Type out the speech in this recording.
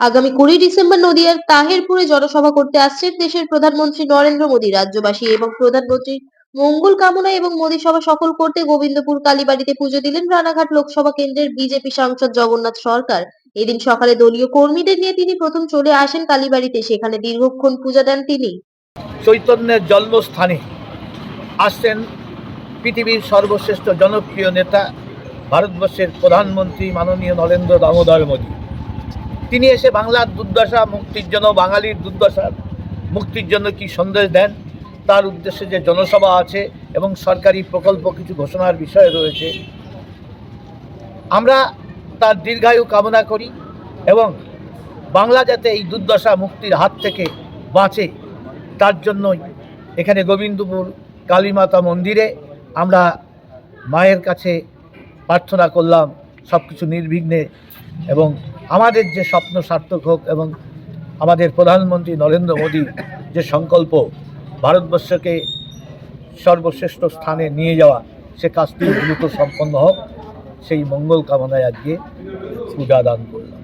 আগামী কুড়ি ডিসেম্বর নদিয়ার তাহেরপুরে জনসভা করতে আসছেন দেশের প্রধানমন্ত্রী নরেন্দ্র মোদী, রাজ্যবাসী এবং প্রধানমন্ত্রীর মঙ্গল কামনা এবং মোদী সভা সফল করতে গোবিন্দপুর কালীবাড়িতে পুজো দিলেন রানাঘাট লোকসভা কেন্দ্রের বিজেপি সাংসদ জগন্নাথ সরকার। এদিন সকালে দলীয় কর্মীদের নিয়ে তিনি প্রথম চলে আসেন কালীবাড়িতে, সেখানে দীর্ঘক্ষণ পূজা দেন তিনি। চৈতন্যের জন্মস্থানে আসছেন পৃথিবীর সর্বশ্রেষ্ঠ জনপ্রিয় নেতা, ভারতবর্ষের প্রধানমন্ত্রী মাননীয় নরেন্দ্র দামোদর মোদী। তিনি এসে বাংলার দুর্দশা মুক্তির জন্য, বাঙালির দুর্দশা মুক্তির জন্য কি সন্দেশ দেন? তার উদ্দেশ্যে যে জনসভা আছে এবং সরকারি প্রকল্প কিছু ঘোষণার বিষয় রয়েছে। আমরা তার দীর্ঘায়ু কামনা করি এবং বাংলা যাতে এই দুর্দশা মুক্তির হাত থেকে বাঁচে, তার জন্যই এখানে গোবিন্দপুর কালীমাতা মন্দিরে আমরা মায়ের কাছে প্রার্থনা করলাম সব কিছু নির্বিঘ্নে এবং আমাদের যে স্বপ্ন সার্থক হোক এবং আমাদের প্রধানমন্ত্রী নরেন্দ্র মোদী যে সংকল্প ভারতবর্ষকে সর্বশ্রেষ্ঠ স্থানে নিয়ে যাওয়া, সে কাজটি দ্রুত সম্পন্ন হোক। সেই মঙ্গল কামনায় আজকে পূজা দান করলাম।